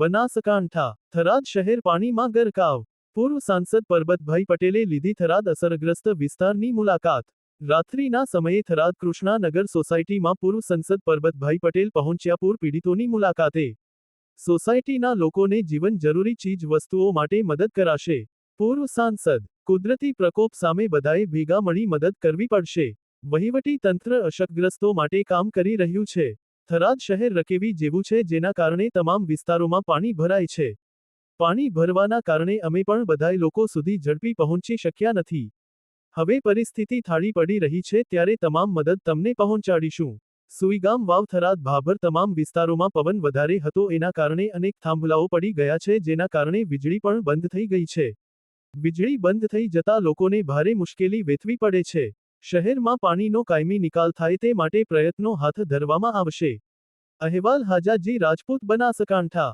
બનાસકાંઠા થરાદ શહેર પાણીમાં ગરકાવ પૂર્વ સાંસદ પરબતભાઈ પટેલે લીધી થરાદ અસરગ્રસ્ત વિસ્તારની મુલાકાત. રાત્રિના સમયે થરાદ કૃષ્ણાનગર સોસાયટીમાં પૂર્વ સંસદ પરબતભાઈ પટેલ પહોંચ્યા પૂર પીડિતોની મુલાકાતે. સોસાયટીના લોકોને જીવન જરૂરી ચીજ વસ્તુઓ માટે મદદ કરાશે. પૂર્વ સાંસદ, કુદરતી પ્રકોપ સામે બધાએ ભેગા મળી મદદ કરવી પડશે. વહીવટી તંત્ર અશકગ્રસ્તો માટે કામ કરી રહ્યું છે. થરાદ શહેર રકેવી જેવું છે જેના કારણે તમામ વિસ્તારોમાં પાણી ભરાય છે. પાણી ભરવાના કારણે અમે પણ બધાય લોકો સુધી ઝડપી પહોંચી શક્યા નથી. હવે પરિસ્થિતિ થાળી પડી રહી છે ત્યારે તમામ મદદ તમને પહોંચાડીશું. સુઈગામ વાવ થરાદ ભાભર તમામ વિસ્તારોમાં પવન વધારે હતો એના કારણે અનેક થાંભલાઓ પડી ગયા છે જેના કારણે વીજળી પણ બંધ થઈ ગઈ છે. વીજળી બંધ થઈ જતા લોકોને ભારે મુશ્કેલી વેઠવી પડે છે. શહેરમાં પાણીનો કાયમી નિકાલ થાય તે માટે પ્રયત્નો હાથ ધરવામાં આવશે. અહેવાલ હાજાજી રાજપૂત બનાસકાંઠા.